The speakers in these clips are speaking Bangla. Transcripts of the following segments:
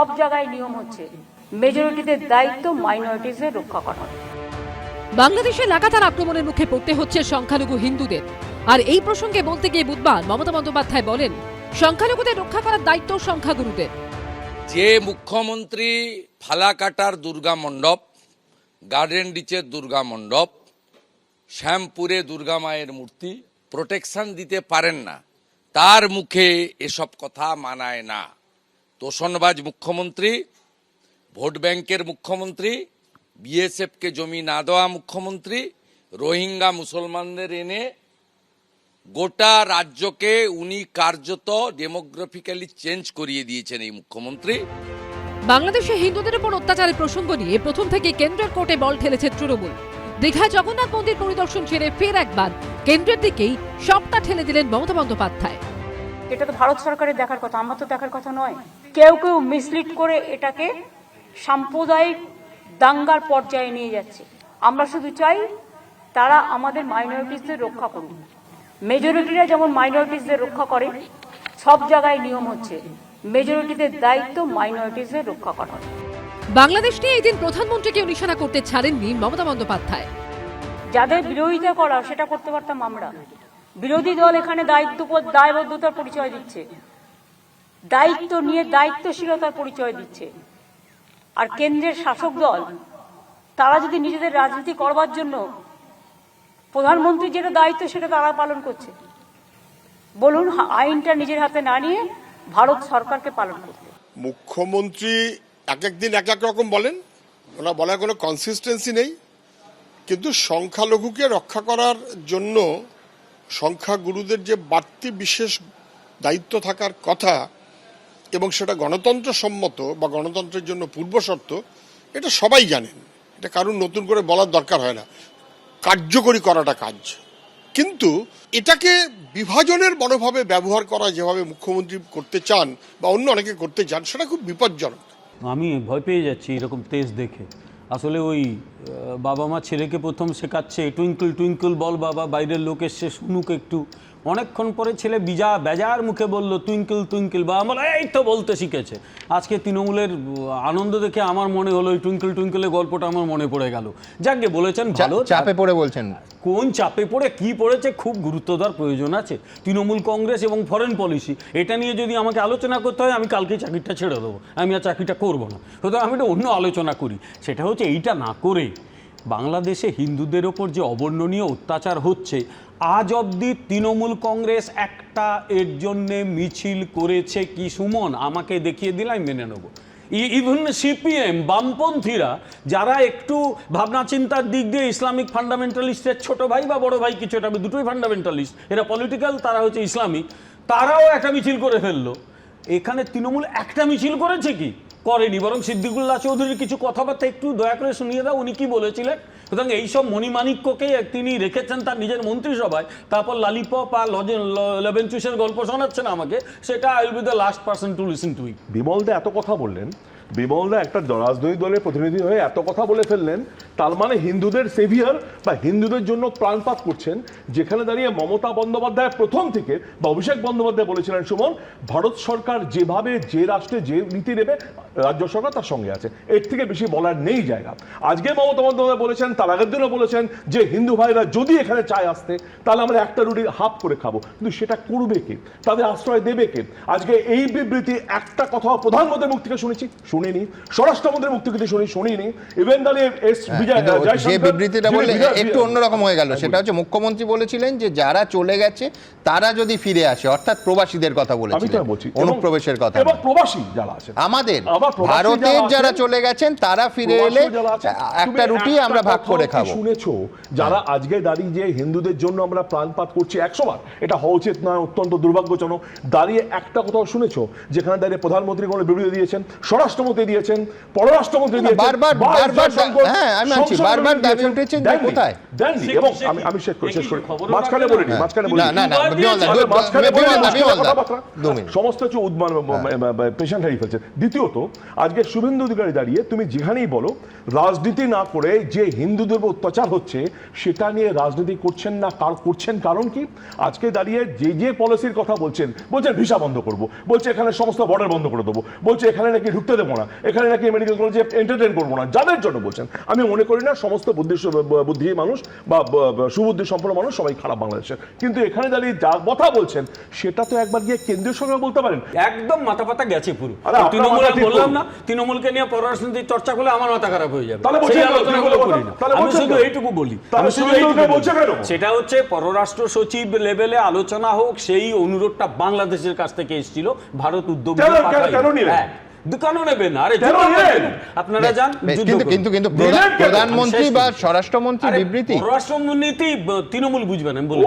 সব জায়গায় নিয়ম হচ্ছে মেজরিটিদের দায়িত্ব মাইনরিটিসদের রক্ষা করা। বাংলাদেশে লাগাতার আক্রমণের মুখে পড়তে হচ্ছে সংখ্যালঘু হিন্দুদের। আর এই প্রসঙ্গে বলতে গিয়ে বুধবার মমতা বন্দ্যোপাধ্যায় বলেন সংখ্যালঘুদের রক্ষা করার দায়িত্ব সংখ্যাগুরুদের। যে মুখ্যমন্ত্রী ফালাকাটার দুর্গা মণ্ডপ গার্ডেন ডিচের দুর্গা মণ্ডপ শ্যামপুরে দুর্গা মায়ের মূর্তি প্রোটেকশন দিতে পারেন না তার মুখে এসব কথা মানায় না। তোষণবাজ মুখ্যমন্ত্রী, ভোট ব্যাংকের মুখ্যমন্ত্রী, বিএসএফকে জমি না দেওয়া মুখ্যমন্ত্রী, রোহিঙ্গা মুসলমানদের এনে গোটা রাজ্যকে উনি কার্যত ডেমোগ্রাফিক্যালি চেঞ্জ করিয়ে দিয়েছেন এই মুখ্যমন্ত্রী। বাংলাদেশে হিন্দুদের উপর অত্যাচারের প্রসঙ্গ নিয়ে প্রথম থেকে কেন্দ্রের কোর্টে বল ঠেলেছে তৃণমূল। দীঘায় জগন্নাথ মন্দির পরিদর্শন ছেড়ে ফের একবার কেন্দ্রের দিকেই সবটা ঠেলে দিলেন মমতা বন্দ্যোপাধ্যায়। এটা তো ভারত সরকারের দেখার কথা আমার তো দেখার কথা নয়। কেউ কেউ মিসলিড করে এটাকে সাম্প্রদায়িক দাঙ্গার পর্যায়ে নিয়ে যাচ্ছে। আমরা শুধু চাই তারা আমাদের মাইনরিটিসদের রক্ষা করুন মেজরিটিরা যেমন মাইনরিটিসদের রক্ষা করে সব জায়গায় নিয়ম হচ্ছে মেজরিটিদের দায়িত্ব মাইনরিটিসদের রক্ষা করা। বাংলাদেশ নিয়ে এই দিন প্রধানমন্ত্রীকে নিশানা করতে ছাড়েননি মমতা বন্দ্যোপাধ্যায়। যাদের বিরোধিতা করা সেটা করতে পারতাম আমরা। বিরোধী দল এখানে দায়িত্ব দায়বদ্ধতার পরিচয় দিচ্ছে। দায়িত্ব নিয়ে দায়িত্বশীলতার পরিচয় দিচ্ছে। আর কেন্দ্রের শাসক দল, তারা যদি নিজেদের রাজনীতি করবার জন্য প্রধানমন্ত্রী যেটা দায়িত্ব সেটা তারা পালন করছে। বলুন, আইনটা নিজের হাতে না নিয়ে ভারত সরকারকে পালন করতে। মুখ্যমন্ত্রী এক একদিন এক এক রকম বলেন। ওনার বলার কোনো কনসিস্টেন্সি নেই। কিন্তু সংখ্যালঘুকে রক্ষা করার জন্য সংখ্যাগুরুদের যে বাড়তি বিশেষ দায়িত্ব থাকার কথা এবং সেটা গণতন্ত্র সম্মত বা গণতন্ত্রের জন্য পূর্বশর্ত, এটা সবাই জানেন। এটা কারণ নতুন করে বলার দরকার হয় না। কার্যকরী করাটা কাজ। কিন্তু এটাকে বিভাজনের মনোভাবে ব্যবহার করা, যেভাবে মুখ্যমন্ত্রী করতে চান বা অন্য অনেকে করতে চান, সেটা খুব বিপজ্জনক। আমি ভয় পেয়ে যাচ্ছি এরকম তেজ দেখে। আসলে ওই বাবা মা ছেলেকে প্রথম শেখাচ্ছে টুইঙ্কল টুইঙ্কল বল বাবা বাইরের লোক এসছে শুনুক একটু। অনেকক্ষণ পরে ছেলে বিজা বেজার মুখে বলল টুইঙ্কল টুইঙ্কল বাবা। বলে এই তো বলতে শিখেছে। আজকে তৃণমূলের আনন্দ দেখে আমার মনে হলো ওই টুইঙ্কল টুইঙ্কলের গল্পটা আমার মনে পড়ে গেল। যাকে বলেছেন ভালো চাপে পড়ে বলছেন। কোন চাপে পড়ে কি পড়েছে খুব গুরুত্ব দেওয়ার প্রয়োজন আছে। তৃণমূল কংগ্রেস এবং ফরেন পলিসি এটা নিয়ে যদি আমাকে আলোচনা করতে হয় আমি কালকে চাকরিটা ছেড়ে দেবো। আমি আর চাকরিটা করব না। সুতরাং আমি এটা অন্য আলোচনা করি। সেটা হচ্ছে এইটা না করে বাংলাদেশে হিন্দুদের ওপর যে অবর্ণনীয় অত্যাচার হচ্ছে, আজ অবধি তৃণমূল কংগ্রেস একটা এর জন্যে মিছিল করেছে কি সুমন? আমাকে দেখিয়ে দিলে আমি মেনে নেব। ইভেন সিপিএম বামপন্থীরা, যারা একটু ভাবনা চিন্তার দিক দিয়ে ইসলামিক ফান্ডামেন্টালিস্টের ছোট ভাই বা বড় ভাই, কিছু একটা দুটোই ফান্ডামেন্টালিস্ট, এরা পলিটিক্যাল তারা হচ্ছে ইসলামিক, তারাও একটা মিছিল করে ফেলল। এখানে তৃণমূল একটা মিছিল করেছে কি? করেনি। বরং সিদ্দিকুল্লাহ চৌধুরীর কিছু কথাবার্তা একটু দয়া করে শুনিয়ে দাও, উনি কি বলেছিলেন? সুতরাং এইসব মণিমাণিক্যকে তিনি রেখেছেন তার নিজের মন্ত্রিসভায়। তারপর লালিপপ আর লেবেনচুসের গল্প শোনাচ্ছেন আমাকে। সেটা I will be the last person to listen to it Bimal da এত কথা বললেন বিমলদা একটা রাজনৈতিক দলের প্রতিনিধি হয়ে এত কথা বলে ফেললেন, তার মানে হিন্দুদের সেভিয়ার বা হিন্দুদের জন্য প্রাণপাত করছেন, যেখানে দাঁড়িয়ে মমতা বন্দ্যোপাধ্যায় প্রথম থেকে বা অভিষেক বন্দ্যোপাধ্যায় বলেছিলেন, সুমন, ভারত সরকার যেভাবে যে রাষ্ট্রে যে নীতি নেবে, রাজ্য সরকার তার সঙ্গে আছে। এর থেকে বেশি বলার নেই জায়গা। আজকে মমতা বন্দ্যোপাধ্যায় বলেছেন, তার আগের দিনও বলেছেন যে, হিন্দু ভাইরা যদি এখানে চায় আসতে, তাহলে আমরা একটা রুটি হাফ করে খাব। কিন্তু সেটা করবে কে? তাদের আশ্রয় দেবে কে? আজকে এই বিবৃতি একটা কথা প্রধানমন্ত্রীর মুখ থেকে শুনেছি। শুনিনি স্বরাষ্ট্রমন্ত্রীর শুনি শুনিনি ইভেন এস বিজয় যে বিবৃতিটা বললে একটু অন্যরকম হয়ে গেল। হ্যাঁ, সেটা হচ্ছে মুখ্যমন্ত্রী বলেছিলেন যে যারা চলে গেছে তারা যদি ফিরে আসে অর্থাৎ প্রবাসীদের কথা বলেছিলেন অনুপ্রবেশের কথা এবং প্রবাসী যারা আছেন আমাদের ভারতের যারা যারা চলে গেছেন তারা ফিরে এলে একটা রুটি আমরা ভাগ করে খাব। শুনেছো? যারা আজকে দাঁড়িয়ে যে হিন্দুদের জন্য আমরা প্রাণপাত করছি একশো বার এটা হওয়া উচিত নয় অত্যন্ত দুর্ভাগ্যজনক। দাঁড়িয়ে একটা কথাও শুনেছো? যেখানে দাঁড়িয়ে প্রধানমন্ত্রী কোনো বিবৃতি দিয়েছেন স্বরাষ্ট্রমন্ত্রী প্রতিরক্ষামন্ত্রী দিয়েছেন পররাষ্ট্রমন্ত্রী দিয়েছেন বারবার- বারবার হ্যাঁ, আমি বারবার দাবি। যে কোথায়? দেননি। এবং আমি আমি শেষ করি শেষ করি মাঝখানে মাঝখানে না না মাঝখানে সমস্ত কিছু উদ্মান পেশেন্ট হারিয়ে ফেলছে। দ্বিতীয়ত আজকে শুভেন্দু অধিকারী দাঁড়িয়ে তুমি যেখানেই বলো রাজনীতি না করে যে হিন্দুদের উপর অত্যাচার হচ্ছে সেটা নিয়ে রাজনীতি করছেন না কার করছেন কারণ কি? আজকে দাঁড়িয়ে যে যে পলিসির কথা বলছেন বলছেন ভিসা বন্ধ করব বলছে এখানে সমস্ত বর্ডার বন্ধ করে দেবো বলছে এখানে নাকি ঢুকতে দেবো না। এখানে নাকি মেডিকেল কলেজে এন্টারটেন করব না। যাদের জন্য বলছেন। আমি মনে করি না সমস্ত বুদ্ধি বুদ্ধি মানুষ বা সুবুদ্ধি সম্পন্ন মানুষ সবাই খারাপ বাংলাদেশের। কিন্তু এখানে দাঁড়িয়ে যা কথা বলছেন সেটা তো একবার গিয়ে কেন্দ্রীয় সরকার বলতে পারেন। একদম মাথা পাতা গেছে পুরো। তৃণমূল বললাম না তৃণমূলকে নিয়ে পররাষ্ট্রনীতির চর্চা করলে আমার মাথা খারাপ হয়ে যাবে। না। আমি শুধু এইটুকু বলি। আমি শুধু? সেটা হচ্ছে পররাষ্ট্র সচিব লেভেলে আলোচনা হোক সেই অনুরোধটা বাংলাদেশের কাছ থেকে এসেছিল। ভারত উদ্যোগ কেন- নেবেন? আরে। আপনারা যান কিন্তু কিন্তু? প্রধানমন্ত্রী বা স্বরাষ্ট্রমন্ত্রী বিবৃতি তৃণমূল বুঝবেন আমি বলি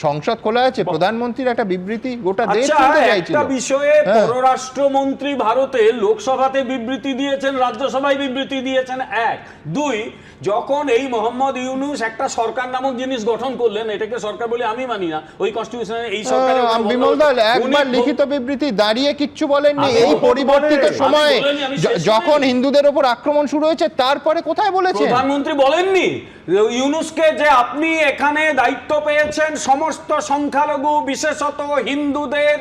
সংসদ খোলা আছে প্রধানমন্ত্রীর একটা বিবৃতি গোটা দেশ আচ্ছা একটা বিষয়ে হ্যাঁ। পররাষ্ট্রমন্ত্রী ভারতে লোকসভাতে বিবৃতি দিয়েছেন রাজ্যসভায় বিবৃতি দিয়েছেন এক। দুই যখন এই মোহাম্মদ ইউনুস একটা সরকার নামক জিনিস গঠন করলেন এটাকে সরকার বলে আমি মানি না ওই কনস্টিটিউশনে এই সরকার বিমল দল একবার লিখিত বিবৃতি দাঁড়িয়ে কিচ্ছু বলেননি। এই পরিবর্তিত সময়ে যখন হিন্দুদের উপর আক্রমণ শুরু হয়েছে তারপরে কোথায় বলেছেন? প্রধানমন্ত্রী বলেননি। ইউনুসকে যে আপনি এখানে দায়িত্ব পেয়েছেন সমস্ত সংখ্যালঘু বিশেষত হিন্দুদের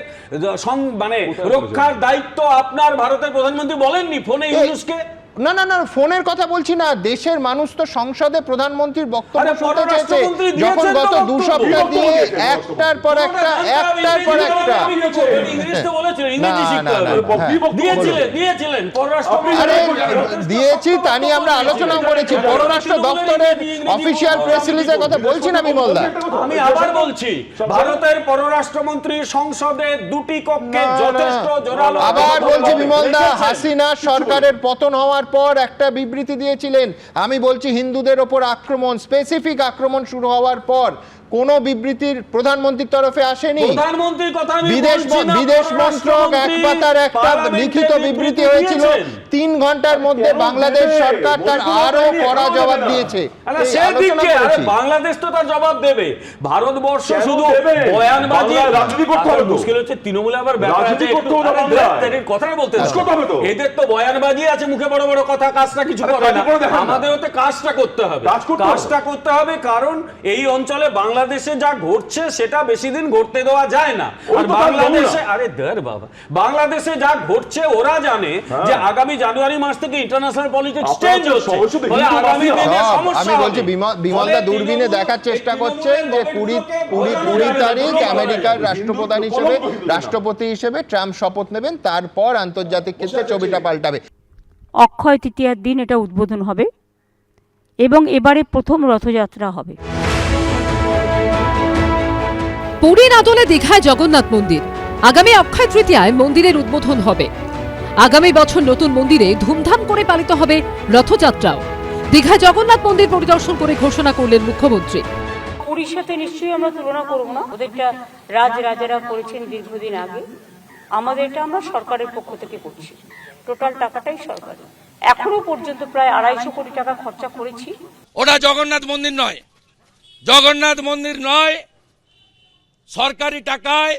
মানে রক্ষার দায়িত্ব আপনার ভারতের প্রধানমন্ত্রী বলেননি ফোনে ইউনুসকে? না না না ফোনের কথা বলছি না। দেশের মানুষ তো সংসদে প্রধানমন্ত্রীর বক্তব্য শুনতে চেয়েছে। যখন গত দু সপ্তাহ দিয়ে একটার পর একটা একটার পর একটা। দিয়েছি তা নিয়ে আমরা আলোচনা করেছি। পররাষ্ট্র দপ্তরের অফিসিয়াল প্রেস রিলিজের কথা বলছি না বিমল দা? আমি আবার বলছি ভারতের পররাষ্ট্রমন্ত্রী সংসদে দুটি কক্ষে। যথেষ্ট জোরালো আবার বলছি বিমল দা হাসিনা সরকারের পতন হওয়ার পর একটা বিবৃতি দিয়েছিলেন। আমি বলছি হিন্দুদের ওপর আক্রমণ স্পেসিফিক আক্রমণ শুরু হওয়ার পর। কোনো বিবৃতির প্রধানমন্ত্রীর তরফে আসেনি। প্রধানমন্ত্রীর কথা আমি বিদেশ বিদেশ মন্ত্রক এক পাতার একটা লিখিত বিবৃতি হয়েছিল তিন ঘণ্টার মধ্যে বাংলাদেশ সরকার তার আরও কড়া জবাব দিয়েছে। বাংলাদেশ তো তার জবাব দেবে। ভারতবর্ষ শুধু বয়ানবাজি রাজনীতি করতে হবে মুশকিল হচ্ছে তৃণমূলে আবার রাজনীতি করতে হবে কথাটা বলতে করতে হবে তো। এদের তো বয়ানবাজি আছে মুখে বড় বড় কথা কাজটা কিছু করে না। আমাদের হতে কাজটা করতে হবে। কাজ কাজটা করতে হবে কারণ এই অঞ্চলে বাংলাদেশে যা ঘটছে সেটা বেশি দিন ঘটতে দেওয়া যায় না। আর বাংলাদেশে আরে ধর বাবা। বাংলাদেশে যা ঘটছে ওরা জানে যে আগামী জানুয়ারি মাস থেকে ইন্টারন্যাশনাল পলিটিক্স চেঞ্জ হচ্ছে। আগামী দিনে সমস্যা আমি বলছি বিমলদা দূরবীনে দেখার চেষ্টা এই করছেন যে কুড়ি কুড়ি কুড়ি তারিখ আমেরিকার রাষ্ট্রপ্রধান হিসেবে। রাষ্ট্রপতি হিসেবে ট্রাম্প শপথ নেবেন তারপর আন্তর্জাতিক ক্ষেত্রে ছবিটা পাল্টাবে। অক্ষয় তৃতীয়ার দিন এটা উদ্বোধন হবে এবং এবারে প্রথম রথযাত্রা হবে। পুরীর আদলে দীঘায় জগন্নাথ মন্দির। আগামী অক্ষয় তৃতীয়ায় মন্দিরের উদ্বোধন হবে। আগামী বছর নতুন মন্দিরে ধুমধাম করে পালিত হবে রথযাত্রাও। দীঘায় জগন্নাথ মন্দির পরিদর্শন করে ঘোষণা করলেন মুখ্যমন্ত্রী। পুরীর সাথে নিশ্চয়ই আমরা তুলনা করব না। ওদেরটা রাজ রাজারা করেছেন দীর্ঘদিন আগে। আমাদের এটা আমরা সরকারের পক্ষ থেকে করছি। টোটাল টাকাটাই সরকার এখনও পর্যন্ত প্রায় আড়াইশো কোটি টাকা খরচা করেছি। ওটা জগন্নাথ মন্দির নয়। জগন্নাথ মন্দির নয় সরকারি টাকায়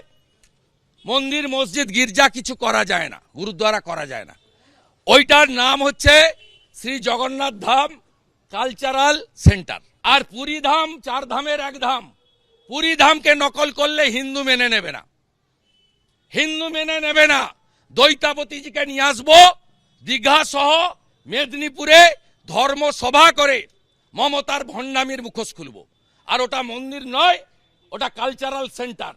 মন্দির, মসজিদ, গির্জা কিছু করা যায় না, গুরুদ্বারা করা যায় না। ওইটার নাম হচ্ছে শ্রী জগন্নাথ ধাম কালচারাল সেন্টার। আর পুরী ধাম, চার ধামের এক ধাম। পুরী ধামকে নকল করলে হিন্দু মেনে নেবে না। হিন্দু মেনে নেবে না। দৈতাপতিজিকে নিয়ে আসব, দীঘা সহ মেদিনীপুরে ধর্ম সভা করে মমতার ভণ্ডামির মুখোশ খুলব। আর ওটা মন্দির নয় ওটা কালচারাল সেন্টার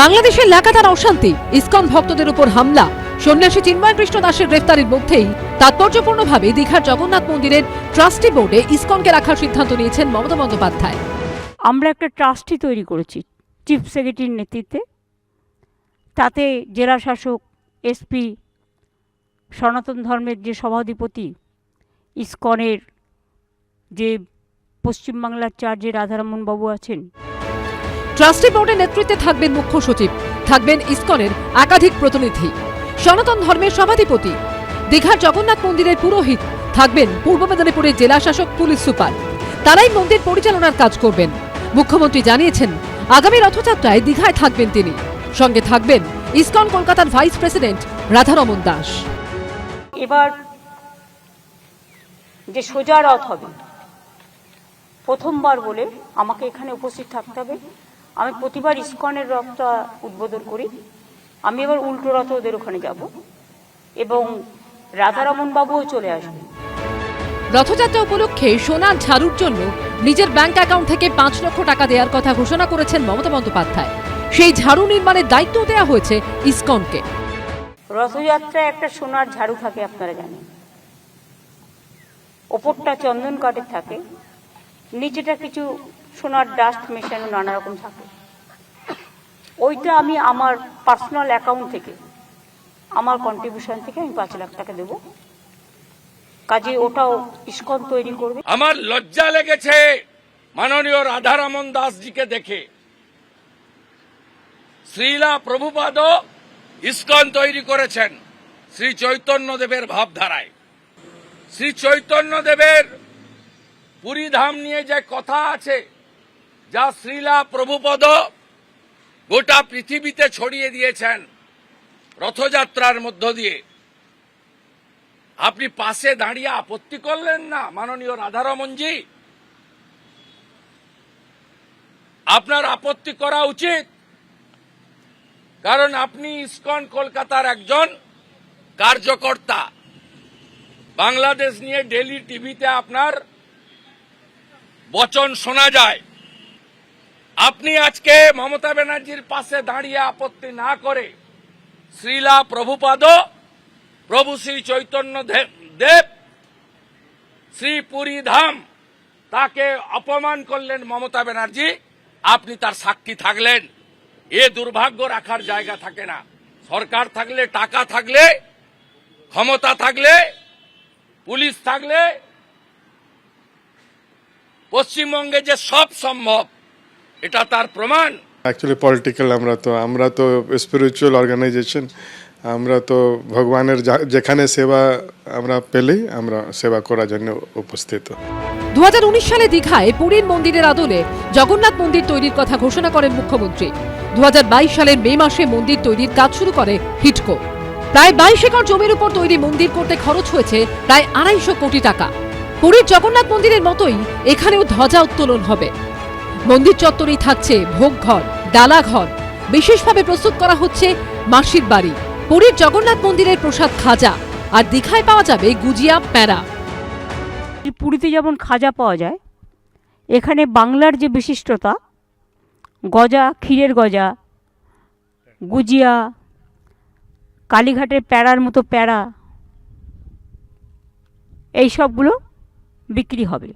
বাংলাদেশের লাগাতার অশান্তি ইসকন ভক্তদের উপর হামলা সন্ন্যাসী চিন্ময় কৃষ্ণ দাসের গ্রেফতারির মধ্যেই তাৎপর্যপূর্ণভাবে দীঘার জগন্নাথ মন্দিরের ট্রাস্টি বোর্ডে ইসকনকে রাখার সিদ্ধান্ত নিয়েছেন মমতা বন্দ্যোপাধ্যায়। আমরা একটা ট্রাস্টি তৈরি করেছি চিফ সেক্রেটারির নেতৃত্বে। তাতে জেলা শাসক এসপি সনাতন ধর্মের যে সভাধিপতি ইসকনের যে পশ্চিমবাংলার চার্জে রাধারমন বাবু আছেন ট্রাস্টি বোর্ডের নেতৃত্বে থাকবেন মুখ্য সচিব, থাকবেন ইসকনের একাধিক প্রতিনিধি। সনাতন ধর্মের সভাধিপতি, দীঘার জগন্নাথ মন্দিরের পুরোহিত, থাকবেন পূর্ব মেদিনীপুরের জেলা শাসক পুলিশ সুপার। তারাই মন্দির পরিচালনার কাজ করবেন। মুখ্যমন্ত্রী জানিয়েছেন, আগামী রথযাত্রায় দীঘায় থাকবেন তিনি। সঙ্গে থাকবেন ইসকন কলকাতার ভাইস প্রেসিডেন্ট রাধারমন দাস। এবার যে সোজা রথ হবে, প্রথমবার বলে আমাকে এখানে উপস্থিত থাকতে হবে। আমি প্রতিবার ইস্কনের রথটা উদ্বোধন করি। আমি এবার উল্টো রথে ওদের ওখানে যাব এবং রাধারমন বাবুও চলে আসবে রথযাত্রা উপলক্ষে সোনার ঝাড়ুর জন্য নিজের ব্যাংক অ্যাকাউন্ট থেকে পাঁচ লক্ষ টাকা দেওয়ার কথা ঘোষণা করেছেন মমতা বন্দ্যোপাধ্যায়। সেই ঝাড়ু নির্মাণের দায়িত্ব দেওয়া হয়েছে ইসকনকে। রথযাত্রায় একটা সোনার ঝাড়ু থাকে আপনারা জানেন। ওপরটা চন্দন কাঠের থাকে নিচেটা কিছু সোনার ডাস্ট মেশানো নানা রকম থাকে। ওইটা আমি আমার পার্সোনাল অ্যাকাউন্ট থেকে, আমার কন্ট্রিবিউশন থেকে আমি পাঁচ লাখ টাকা দেবো। কাজে ওটাও ইস্কন তৈরি করবে। আমার লজ্জা লেগেছে মাননীয় রাধারমন দাসজিকে দেখে। শ্রীলা প্রভুপাদ ইস্কন তৈরি করেছেন শ্রী চৈতন্য দেবের ভাবধারায়। শ্রী চৈতন্য দেবের পুরীধাম নিয়ে যে কথা আছে যা শ্রীলা প্রভুপদ গোটা পৃথিবীতে ছড়িয়ে দিয়েছেন রথযাত্রার মধ্য দিয়ে। আপনি পাশে দাঁড়িয়ে আপত্তি করলেন না, মাননীয় রাধারমনজি আপনার আপত্তি করা উচিত। কারণ আপনি ইসকন, কলকাতার একজন কার্যকর্তা। বাংলাদেশ নিয়ে ডেলি টিভিতে আপনার বচন শোনা যায়। আপনি আজকে মমতা ব্যানার্জির পাশে দাঁড়িয়ে আপত্তি না করে শ্রীলা প্রভুপাদ, প্রভু শ্রী চৈতন্য দেব, শ্রী পুরী ধাম, তাকে অপমান করলেন মমতা ব্যানার্জি, আপনি তার সাক্ষী থাকলেন। এ দুর্ভাগ্য রাখার জায়গা থাকে না। সরকার থাকলে, টাকা থাকলে, ক্ষমতা থাকলে, পুলিশ থাকলে, পশ্চিমবঙ্গে যে সব সম্ভব এটা তার প্রমাণ। অ্যাকচুয়ালি পলিটিক্যাল আমরা তো আমরা তো স্পিরিচুয়াল অর্গানাইজেশন আমরা তো ভগবানের যেখানে সেবা আমরা পেলেই আমরা সেবা করার জন্য উপস্থিত। দুহাজার উনিশ সালে দীঘায় পুরীর মন্দিরের আদলে জগন্নাথ মন্দির তৈরির কথা ঘোষণা করেন মুখ্যমন্ত্রী। দু সালের মে মাসে মন্দির তৈরির কাজ শুরু করে হিটকো। প্রায় বাইশ একর জমির উপর তৈরি মন্দির করতে খরচ হয়েছে প্রায় আড়াইশো কোটি টাকা। পুরীর জগন্নাথ মন্দিরের মতোই এখানেও ধ্বজা উত্তোলন হবে। মন্দির চত্বরেই থাকছে ভোগঘর, ডালাঘর। বিশেষভাবে প্রস্তুত করা হচ্ছে মাসির বাড়ি। পুরীর জগন্নাথ মন্দিরের প্রসাদ খাজা। আর দীঘায় পাওয়া যাবে গুজিয়া প্যারা। পুরীতে যেমন খাজা পাওয়া যায়, এখানে বাংলার যে বিশিষ্টতা, গজা, ক্ষীরের গজা, গুজিয়া, কালীঘাটের প্যারার মতো প্যারা, এই সবগুলো বিক্রি হবে।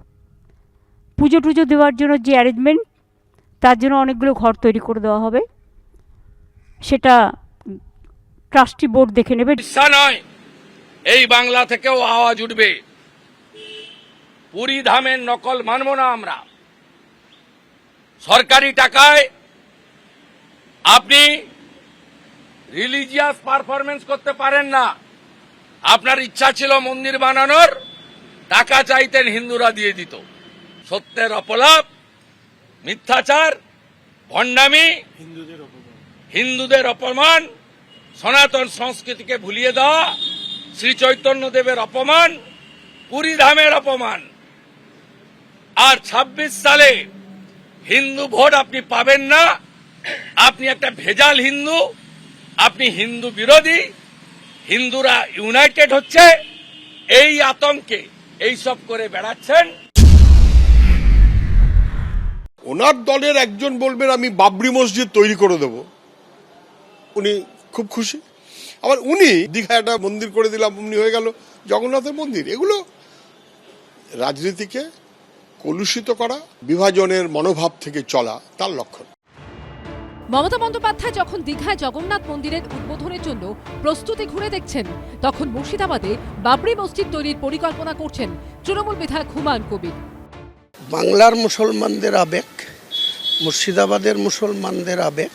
পুজো টুজো দেওয়ার জন্য যে অ্যারেঞ্জমেন্ট তার জন্য অনেকগুলো ঘর তৈরি করে দেওয়া হবে। সেটা ট্রাস্টি বোর্ড দেখে নেবে। নয়, এই বাংলা থেকেও আওয়াজ উঠবে। পুরী ধামের নকল মানব না আমরা। সরকারি টাকায় আপনি রিলিজিয়াস পারফরমেন্স করতে পারেন না। আপনার ইচ্ছা ছিল মন্দির বানানোর, টাকা চাইতেন হিন্দুরা দিয়ে দিত। সত্যের অপলাপ মিথ্যাচার ভণ্ডামি হিন্দুদের অপমান। সনাতন সংস্কৃতিকে ভুলিয়ে দেওয়া শ্রী চৈতন্য দেবের অপমান পুরী ধামের অপমান। আর ২৬ সালে হিন্দু ভোট আপনি পাবেন না। আপনি একটা ভেজাল হিন্দু আপনি হিন্দু বিরোধী হিন্দুরা ইউনাইটেড হচ্ছে এই আতঙ্কে এই সব করে বেড়াচ্ছেন। ওনার দলের একজন বলবেন, আমি বাবরি মসজিদ তৈরি করে দেব। উনি খুব খুশি। আবার উনি দীঘা একটা মন্দির করে দিলাম, উনি হয়ে গেল জগন্নাথের মন্দির। এগুলো রাজনীতিকে কলুষিত করা, বিভাজনের মনোভাব থেকে চলা তার লক্ষণ। মমতা বন্দ্যোপাধ্যায় যখন দীঘায় জগন্নাথ মন্দিরের উদ্বোধনের জন্য প্রস্তুতি ঘুরে দেখছেন, তখন মুর্শিদাবাদে বাবরি মসজিদ তৈরির পরিকল্পনা করছেন তৃণমূল বিধায়ক হুমায়ুন কবির। বাংলার মুসলমানদের আবেগ, মুর্শিদাবাদের মুসলমানদের আবেগ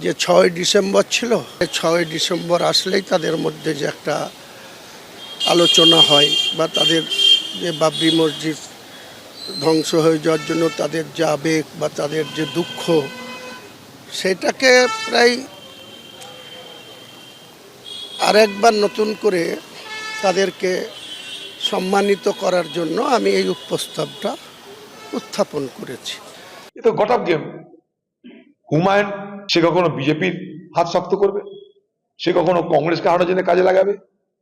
যে ছয় ডিসেম্বর ছিল ছয় ডিসেম্বর আসলেই তাদের মধ্যে যে একটা আলোচনা হয় বা তাদের যে বাবরি মসজিদ ধ্বংস হয়ে যাওয়ার জন্য তাদের যে আবেগ বা তাদের যে দুঃখ, সেটাকে প্রায় আরেকবার নতুন করে তাদেরকে সম্মানিত করার জন্য আমি এই প্রস্তাবটা উত্থাপন করেছি। এ তো গট গেম। হুমায়ুন, সে কখনো বিজেপির হাত শক্ত করবে? সে কখনো কংগ্রেসকে হারানোর জন্য কাজে লাগাবে?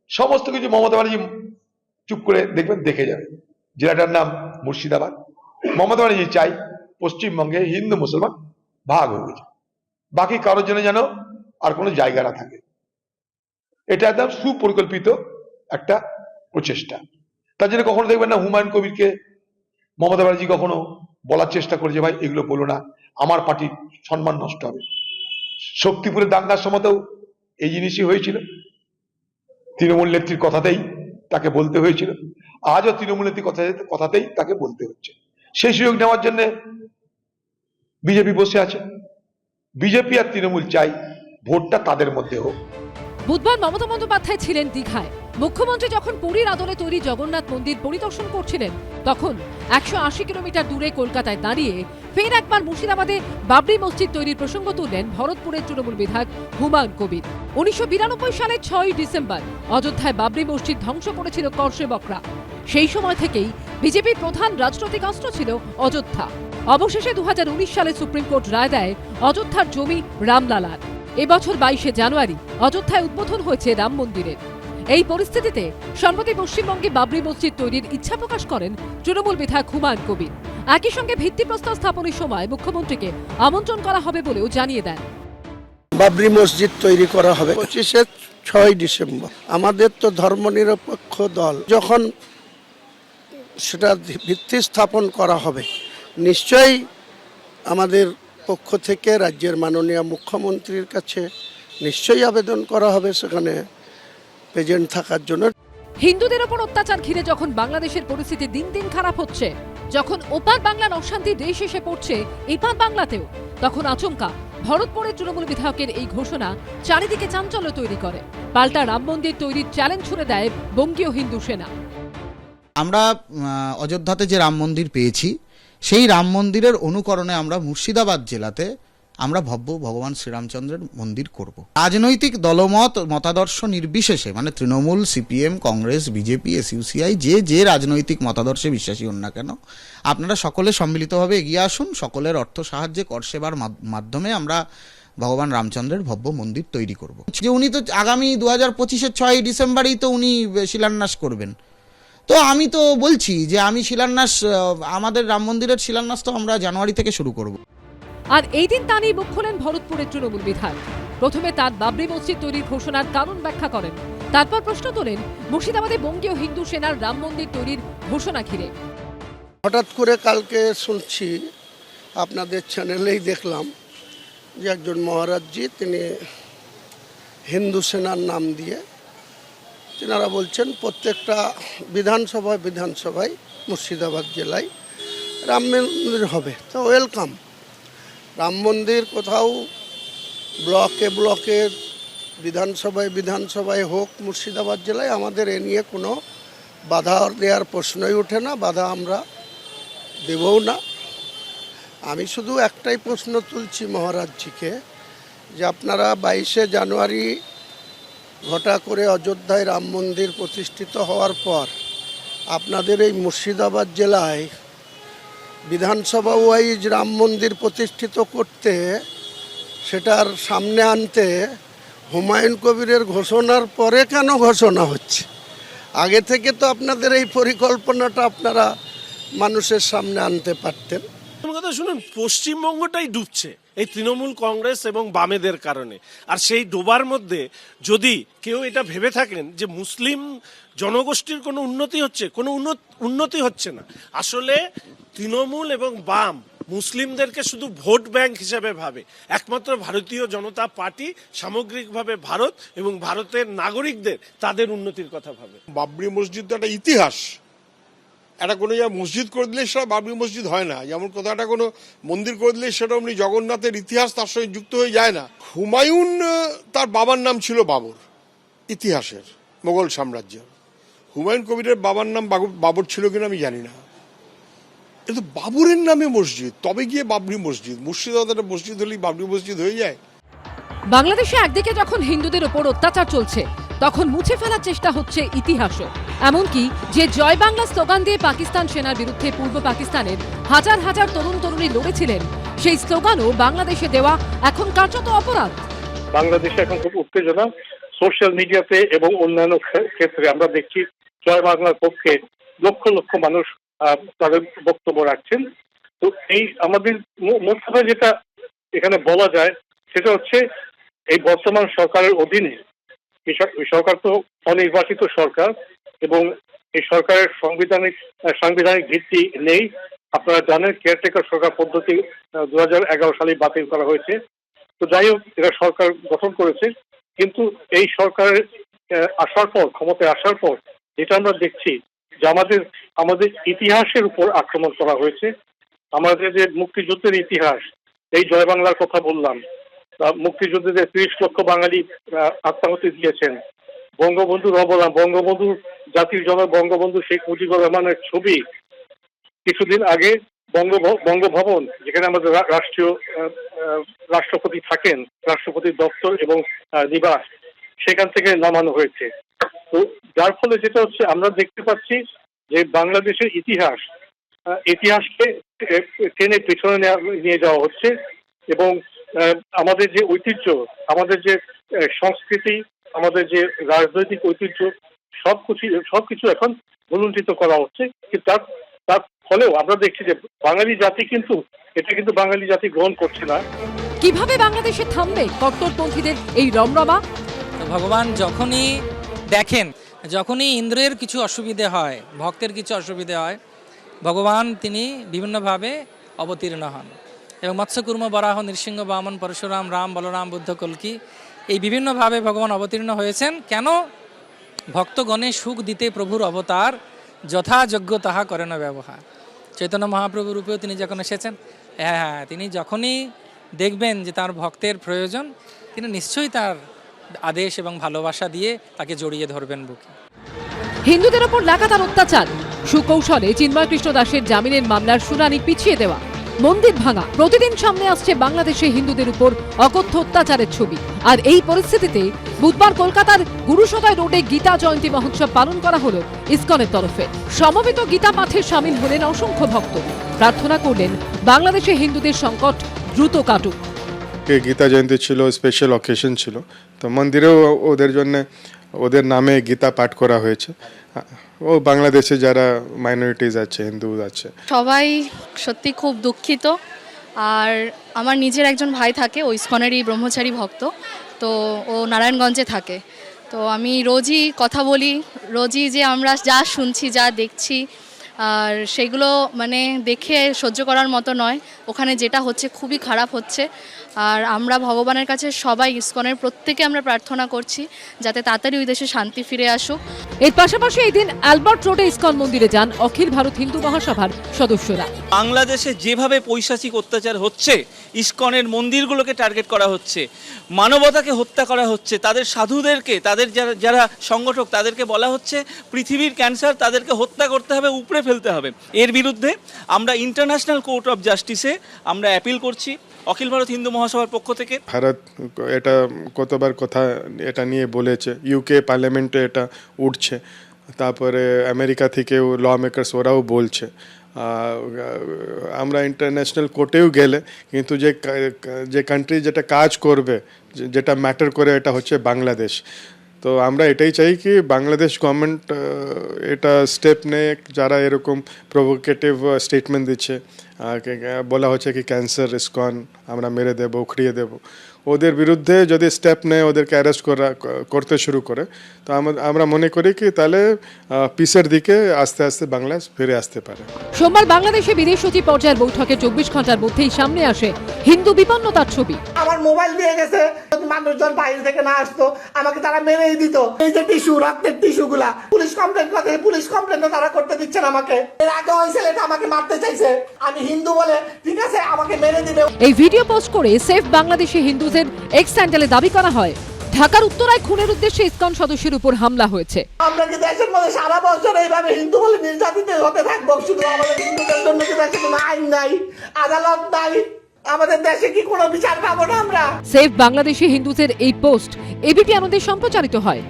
সমস্ত কিছু মমতা ব্যানার্জি চুপ করে দেখবেন, দেখে যাবে। জেলাটার নাম মুর্শিদাবাদ। মমতা ব্যানার্জি চাই পশ্চিমবঙ্গে হিন্দু, মুসলমান ভাগ হয়ে গেছে বাকি কারোর জন্য যেন আর কোনো জায়গা না থাকে। এটা একদম সুপরিকল্পিত একটা প্রচেষ্টা। তার জন্য কখনো দেখবেন না হুমায়ুন কবিরকে মমতা ব্যানার্জি কখনো বলার চেষ্টা করে যে ভাই, এগুলো বলো না। আমার পার্টির সম্মান নষ্ট হবে। শক্তিপুরের দাঙ্গার সময়তেও এই জিনিসই হয়েছিল। তৃণমূল নেত্রীর কথাতেই তাকে বলতে হয়েছিল। আজও তৃণমূল নেত্রীর কথা কথাতেই তাকে বলতে হচ্ছে। সেই সুযোগ নেওয়ার জন্য বিজেপি বসে আছে। বিজেপি আর তৃণমূল চাই ভোটটা তাদের মধ্যে হোক। বুধবার মমতা বন্দ্যোপাধ্যায় ছিলেন দীঘায়। মুখ্যমন্ত্রী যখন পুরীর আদলে তৈরি জগন্নাথ মন্দির পরিদর্শন করছিলেন তখন একশো আশি কিলোমিটার দূরে কলকাতায় দাঁড়িয়ে ফের একবার মুর্শিদাবাদে বাবরি মসজিদ তৈরির প্রসঙ্গ তুললেন ভরতপুরের তৃণমূল বিধায়ক হুমায়ুন কবির। উনিশশো বিরানব্বই সালের ছয়ই ডিসেম্বর অযোধ্যায় বাবরি মসজিদ ধ্বংস করেছিল কর্ষেবকরা সেই সময় থেকেই বিজেপির প্রধান রাজনৈতিক অস্ত্র ছিল অযোধ্যা। অবশেষে দু হাজার উনিশ সালে সুপ্রিম কোর্ট রায় দেয় অযোধ্যার জমি রামলালার। এবছর বাইশে জানুয়ারি অযোধ্যায় উদ্বোধন হয়েছে রাম মন্দিরের। এই পরিস্থিতিতে সম্প্রতি পশ্চিমবঙ্গে বাবরি মসজিদ তৈরির ইচ্ছা প্রকাশ করেন তৃণমূল বিধায়ক হুমায়ুন কবির। একই সঙ্গে ভিত্তিপ্রস্তর স্থাপনের সময় মুখ্যমন্ত্রীকে আমন্ত্রণ করা হবে বলেও জানিয়ে দেন। বাবরি মসজিদ তৈরি করা হবে পঁচিশে ছয় ডিসেম্বর। আমাদের তো ধর্মনিরপেক্ষ দল। যখন সেটা ভিত্তি স্থাপন করা হবে, নিশ্চয়ই আমাদের পক্ষ থেকে রাজ্যের মাননীয় মুখ্যমন্ত্রীর কাছে নিশ্চয়ই আবেদন করা হবে সেখানে। প্রেজেন্ট থাকার জন্য। হিন্দুদের ওপর অত্যাচার ঘিরে যখন বাংলাদেশের পরিস্থিতি দিন দিন খারাপ হচ্ছে যখন ওপার বাংলার অশান্তির দেশ এসে পড়ছে এপার বাংলাতেও তখন আচমকা ভরতপুরের তৃণমূল বিধায়কের এই ঘোষণা চারিদিকে চাঞ্চল্য তৈরি করে। পাল্টা রাম মন্দির তৈরির চ্যালেঞ্জ ছুড়ে দেয় বঙ্গীয় হিন্দু সেনা। আমরা আহ, অযোধ্যাতে যে রাম মন্দির পেয়েছি সেই রাম মন্দিরের অনুকরণে আমরা মুর্শিদাবাদ জেলাতে আমরা ভব্য ভগবান শ্রীরামচন্দ্রের মন্দির করব। রাজনৈতিক দলমত, মতাদর্শ নির্বিশেষে মানে Trinamool, CPM, Congress, BJP, SUCI, যে যে রাজনৈতিক মতাদর্শে বিশ্বাসী হন না কেন, আপনারা সকলে সম্মিলিতভাবে এগিয়ে আসুন, সকলের অর্থ সাহায্যে, কর সেবার মাধ- মাধ্যমে আমরা ভগবান রামচন্দ্রের ভব্য মন্দির তৈরি করব। যে উনি তো আগামী দু হাজার পঁচিশের ছয়ই ডিসেম্বরেই তো উনি শিলান্যাস করবেন। তো আমি তো বলছি যে আমি শিলান্যাস আমাদের রাম মন্দিরের শিলান্যাস তো আমরা জানুয়ারি থেকে শুরু করব। আর এই দিন তা নিয়ে মুখ খোলেন ভরতপুরের তৃণমূল বিধায়ক। প্রথমে তার বাবরি মসজিদ তৈরির ঘোষণার কারণ ব্যাখ্যা করেন। তারপর প্রশ্ন তোলেন, মুর্শিদাবাদে বঙ্গীয় হিন্দু সেনার রাম মন্দির তৈরির ঘোষণা ঘিরে। হঠাৎ করে কালকে শুনছি, আপনাদের চ্যানেলেই দেখলাম যে একজন মহারাজজি তিনি হিন্দু সেনার নাম দিয়ে তেনারা বলছেন, প্রত্যেকটা বিধানসভায় বিধানসভায় মুর্শিদাবাদ জেলায় রাম মন্দির হবে। তো ওয়েলকাম রাম মন্দির কোথাও, ব্লকে ব্লকে, বিধানসভায় বিধানসভায় হোক, মুর্শিদাবাদ জেলায় আমাদের এ নিয়ে কোনো বাধা দেওয়ার প্রশ্নই ওঠে না, বাধা আমরা দেবও না। আমি শুধু একটাই প্রশ্ন তুলছি মহারাজজিকে, যে আপনারা বাইশে জানুয়ারি ঘটা করে অযোধ্যায় রাম মন্দির প্রতিষ্ঠিত হওয়ার পর, আপনাদের এই মুর্শিদাবাদ জেলায় বিধানসভা ওয়াইজ রাম মন্দির প্রতিষ্ঠিত করতে সেটার সামনে আনতে হুমায়ুন কবিরের ঘোষণার পরে কেন ঘোষণা হচ্ছে? আগে থেকে তো আপনাদের এই পরিকল্পনাটা আপনারা মানুষের সামনে আনতে পারতেন। কথা শুনুন, পশ্চিমবঙ্গটাই ডুবছে। এই তৃণমূল কংগ্রেস এবং বামেদের কারণে। আর সেই ডোবার মধ্যে যদি কেউ এটা ভেবে থাকেন যে মুসলিম জনগোষ্ঠীর কোনো উন্নতি হচ্ছে, কোনো উন্নত- হচ্ছে না। আসলে তৃণমূল এবং বাম মুসলিমদেরকে শুধু ভোট ব্যাংক হিসেবে ভাবে। একমাত্র ভারতীয় জনতা পার্টি সামগ্রিকভাবে ভারত এবং ভারতের নাগরিকদের তাদের উন্নতির কথা ভাবে। বাবরি মসজিদ একটা ইতিহাস। একটা কোনো জায়গায় মসজিদ করে দিলে সেটা বাবরি মসজিদ হয় না। যেমন কোথাও একটা কোনো মন্দির করে দিলে সেটা অমনি জগন্নাথের ইতিহাস তার সঙ্গে যুক্ত হয়ে যায় না। হুমায়ুন তার বাবার নাম ছিল বাবর, ইতিহাসের, মোগল সাম্রাজ্যের। হুমায়ুন কবিরের বাবার নাম বাবু- বাবর ছিল কিনা আমি জানি না। কিন্তু বাবুরের নামে মসজিদ, তবে গিয়ে বাবরি মসজিদ, মুর্শিদাবাদের মসজিদ হলেই বাবরি মসজিদ হয়ে যায়। বাংলাদেশে একদিকে যখন হিন্দুদের ওপর অত্যাচার চলছে, তখন মুছে ফেলার চেষ্টা হচ্ছে ইতিহাসও। এমনকি যে জয় বাংলা স্লোগান দিয়ে পাকিস্তান সেনার বিরুদ্ধে পূর্ব পাকিস্তানের হাজার হাজার তরুণ তরুণী লড়েছিলেন, সেই স্লোগানও বাংলাদেশে দেওয়া এখন কার্যত অপরাধ। বাংলাদেশে এখন খুব উত্তেজনা। সোশ্যাল মিডিয়াতে এবং অন্যান্য ক্ষেত্রে আমরা দেখছি জয় বাংলার পক্ষে লক্ষ লক্ষ মানুষ তাদের বক্তব্য রাখছেন। তো এই আমাদের মোট যেটা এখানে বলা যায়, সেটা হচ্ছে এই বর্তমান সরকারের অধীনে সরকার তো অনির্বাচিত সরকার। এবং এই সরকারের সাংবিধানিক সাংবিধানিক ভিত্তি নেই। আপনারা জানেন কেয়ারটেকার সরকার পদ্ধতি দু হাজার এগারো সালে বাতিল করা হয়েছে। তো যাই হোক এরা সরকার গঠন করেছে। কিন্তু এই সরকারের আসার পর, ক্ষমতায় আসার পর, যেটা আমরা দেখছি যে আমাদের আমাদের ইতিহাসের উপর আক্রমণ করা হয়েছে। আমাদের যে মুক্তিযুদ্ধের ইতিহাস, এই জয় বাংলার কথা বললাম মুক্তিযুদ্ধে যে ত্রিশ লক্ষ বাঙালি আত্মাহতি দিয়েছেন বঙ্গবন্ধুর অবদান বঙ্গবন্ধু জাতির জনক, বঙ্গবন্ধু শেখ মুজিবুর রহমানের ছবি। কিছুদিন আগে বঙ্গ বঙ্গভবন, যেখানে আমাদের রাষ্ট্রীয় রাষ্ট্রপতি থাকেন রাষ্ট্রপতির দপ্তর এবং নিবাস, সেখান থেকে নামানো হয়েছে। তো যার ফলে যেটা হচ্ছে, আমরা দেখতে পাচ্ছি যে বাংলাদেশের ইতিহাস ইতিহাসকে টেনে পেছনে নিয়ে যাওয়া হচ্ছে এবং আমাদের যে ঐতিহ্য, আমাদের যে সংস্কৃতি আমাদের যে রাজনৈতিক ঐতিহ্য সবকিছু সবকিছু এখন ভুলুণ্ঠিত করা হচ্ছে। কিন্তু তার তার ফলেও আমরা দেখছি যে বাঙালি জাতি কিন্তু এটা কিন্তু বাঙালি জাতি গ্রহণ করছে না। কীভাবে বাংলাদেশে থামবে কট্টরপন্থীদের এই রমরমা? ভগবান যখনই দেখেন যখনই ইন্দ্রের কিছু অসুবিধে হয় ভক্তের কিছু অসুবিধে হয় ভগবান তিনি বিভিন্নভাবে অবতীর্ণ হন। এবং মৎস্যকুর্ম বরাহ নৃসিংহ বামন পরশুরাম রাম বলরাম বুদ্ধ কল্কি এই বিভিন্নভাবে ভগবান অবতীর্ণ হয়েছেন। কেন? ভক্তগণে সুখ দিতে প্রভুর অবতার যথাযোগ্য তাহা করে না ব্যবহার। চৈতন্য মহাপ্রভু রূপেও তিনি যখন এসেছেন হ্যাঁ হ্যাঁ তিনি যখনই দেখবেন যে তার ভক্তের প্রয়োজন, তিনি নিশ্চয়ই তার আদেশ এবং ভালোবাসা দিয়ে তাকে জড়িয়ে ধরবেন বুকে। হিন্দুদের ওপর লাগাতার অত্যাচার, সুকৌশলে চিন্ময় কৃষ্ণ দাসের জামিনের মামলার শুনানি পিছিয়ে দেওয়া মন্দির ভাঙা। প্রতিদিন সামনে আসছে বাংলাদেশে হিন্দুদের উপর অকথ্য অত্যাচারের ছবি। আর এই পরিস্থিতিতে বুধবার কলকাতার গুরুসদয় রোডে গীতা জয়ন্তী মহোৎসব পালন করা হল ইসকনের তরফে। সমবেত গীতা পাঠে সামিল হলেন অসংখ্য ভক্ত। প্রার্থনা করলেন, বাংলাদেশে হিন্দুদের সংকট দ্রুত কাটুক। গীতা জয়ন্তী ছিল স্পেশাল অকেশন ছিল। তো মন্দিরেও ওদের জন্য, ওদের নামে গীতা পাঠ করা হয়েছে। ও বাংলাদেশে যারা মাইনরিটিস আছে হিন্দু আছে। সবাই সত্যি খুব দুঃখিত। আর আমার নিজের একজন ভাই থাকে, ও ইস্কনেরই ব্রহ্মচারী ভক্ত, তো ও নারায়ণগঞ্জে থাকে। তো আমি রোজই কথা বলি, রোজই যে আমরা যা শুনছি, যা দেখছি, আর সেগুলো মানে দেখে সহ্য করার মতো নয়। ওখানে যেটা হচ্ছে খুবই খারাপ হচ্ছে। আর আমরা ভগবানের কাছে সবাই ইস্কনের প্রত্যেকে আমরা প্রার্থনা করছি যাতে তাড়াতাড়ি ওই দেশে শান্তি ফিরে আসুক। এর পাশাপাশি এই দিন অ্যালবার্ট রোডে ইসকন মন্দিরে যান অখিল ভারত হিন্দু মহাসভার সদস্যরা। বাংলাদেশে যেভাবে পৈশাচিক অত্যাচার হচ্ছে ইস্কনের মন্দিরগুলোকে টার্গেট করা হচ্ছে মানবতাকে হত্যা করা হচ্ছে তাদের সাধুদেরকে তাদের যারা যারা সংগঠক তাদেরকে বলা হচ্ছে পৃথিবীর ক্যান্সার তাদেরকে হত্যা করতে হবে উপড়ে ফেলতে হবে। এর বিরুদ্ধে আমরা ইন্টারন্যাশনাল কোর্ট অফ জাস্টিসে আমরা অ্যাপিল করছি। অখিল ভারত হিন্দু মহাসভার পক্ষ থেকে? ভারত এটা কতবার কথা এটা নিয়ে বলেছে ইউকে পার্লামেন্টে এটা উঠছে, তারপরে আমেরিকা থেকেও ল মেকার্স ওরাও বলছে। আমরা ইন্টারন্যাশনাল কোর্টেও গেলে কিন্তু যে যে কান্ট্রি যেটা কাজ করবে যেটা ম্যাটার করে এটা হচ্ছে বাংলাদেশ। তো আমরা এটাই চাই কি বাংলাদেশ গভর্নমেন্ট এটা স্টেপ নেয় যারা এরকম প্রভোকেটিভ স্টেটমেন্ট দিচ্ছে। বলা হচ্ছে কি ক্যান্সার ইসকন আমরা মেরে দেবো উখড়িয়ে দেবো ওদের বিরুদ্ধে যদি স্টেপ নেয় ওদেরকে অ্যারেস্ট করা করতে শুরু করে তো আমরা- আমরা মনে করি কি তাহলে পিসের দিকে আস্তে আস্তে বাংলা ফিরে আসতে পারে। সোমবার বাংলাদেশে বিদেশ সচিব পর্যায়ের বৈঠকে চব্বিশ ঘণ্টার মধ্যেই সামনে আসে হিন্দু বিপন্নতার ছবি। আমার মোবাইল দিয়ে গেছে মানুষজন বাইরে থেকে না আসতো আমাকে তারা মেরেই দিত। এই যে টিস্যু রক্তের টিস্যু গুলা পুলিশ কমপ্লেন করতে পুলিশ কমপ্লেন তারা করতে দিচ্ছে না আমাকে। এর আগে ওই ছেলেটা আমাকে মারতে চাইছে। আমি হিন্দু বলে ঠিক আছে আমাকে মেরে দিবে। এই ভিডিও পোস্ট করে সেফ বাংলাদেশি হিন্দুদের এক্স স্যান্ডেলে দাবি করা হয় ঢাকার উত্তরায় খুনের উদ্দেশ্যে ইসকন সদস্যের উপর হামলা হয়েছে। আমরা কি দেশের মধ্যে সারা বছর এইভাবে হিন্দু বলে নির্যাতিত হতে থাকব? শুধু আমাদের হিন্দুদের জন্য কি দেশে কোনো আইন নাই আদালত নাই? আমাদের দেশে কি কোনো বিচার পাবো না আমরা? সেফ বাংলাদেশি হিন্দুদের এই পোস্ট এবিপি আনন্দে সম্প্রচারিত হয়।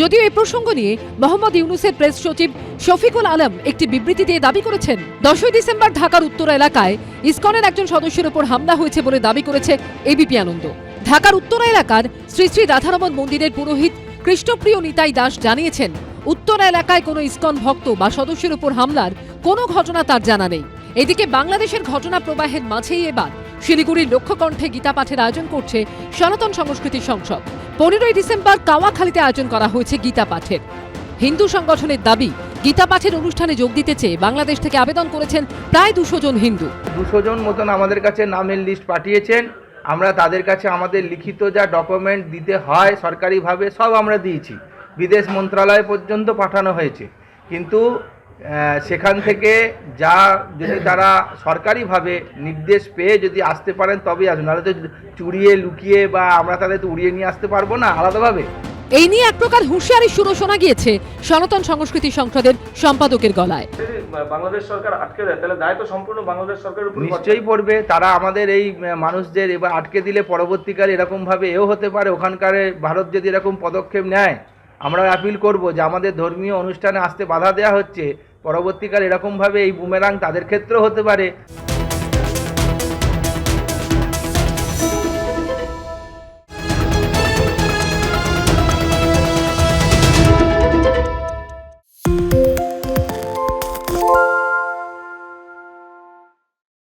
যদিও এই প্রসঙ্গ নিয়ে মোহাম্মদ ইউনুসের প্রেস সচিব শফিকুল আলম একটি বিবৃতি দিয়ে দাবি করেছেন, দশই ডিসেম্বর ঢাকার উত্তর এলাকায় ইসকনের একজন সদস্যের উপর হামলা হয়েছে বলে দাবি করেছে এবিপি আনন্দ। ঢাকার উত্তরা এলাকার শ্রী শ্রী রাধারমন মন্দিরের পুরোহিত কৃষ্ণপ্রিয় নিতাই দাস জানিয়েছেন, উত্তর এলাকায় কোনো ইসকন ভক্ত বা সদস্যের উপর হামলার কোনো ঘটনা তার জানা নেই। এদিকে বাংলাদেশের ঘটনা প্রবাহের মাঝেই এবার শিলিগুড়ির লক্ষ্যকণ্ঠে গীতা পাঠের আয়োজন করছে সনাতন সংস্কৃতি সংসদ। পনেরোই ডিসেম্বর কাওয়াখালীতে আয়োজন করা হয়েছে গীতা পাঠের হিন্দু সংগঠনের দাবি গীতা পাঠের অনুষ্ঠানে যোগ দিতে চেয়ে বাংলাদেশ থেকে আবেদন করেছেন প্রায় দুশো জন হিন্দু। দুশো জন মতন আমাদের কাছে নামের লিস্ট পাঠিয়েছেন। আমরা তাদের কাছে আমাদের লিখিত যা ডকুমেন্ট দিতে হয় সরকারিভাবে সব আমরা দিয়েছি। বিদেশ মন্ত্রণালয় পর্যন্ত পাঠানো হয়েছে। কিন্তু সেখান থেকে যা যদি তারা সরকারিভাবে নির্দেশ পেয়ে যদি আসতে পারেন তবেই আসুন। নাহলে তো চুরিয়ে লুকিয়ে বা আমরা তাদের তো উড়িয়ে নিয়ে আসতে পারব না আলাদাভাবে। এই নিয়ে এক প্রকার হুঁশিয়ারি সুরও শোনা গিয়েছে সনাতন সংস্কৃতি সংসদের সম্পাদকের গলায়। বাংলাদেশ সরকার আটকে দেয় তাহলে দায় তো সম্পূর্ণ বাংলাদেশ সরকারের উপর নিশ্চয়ই পড়বে। তারা আমাদের এই মানুষদের এবার আটকে দিলে পরবর্তীকালে এরকম ভাবে এও হতে পারে। ওখানকার ভারত যদি এরকম পদক্ষেপ নেয় আমরা অ্যাপিল করব যে আমাদের ধর্মীয় অনুষ্ঠানে আসতে বাধা দেওয়া হচ্ছে। পরবর্তীকালে এরকমভাবে এই বুমেরাং তাদের ক্ষেত্রেও হতে পারে।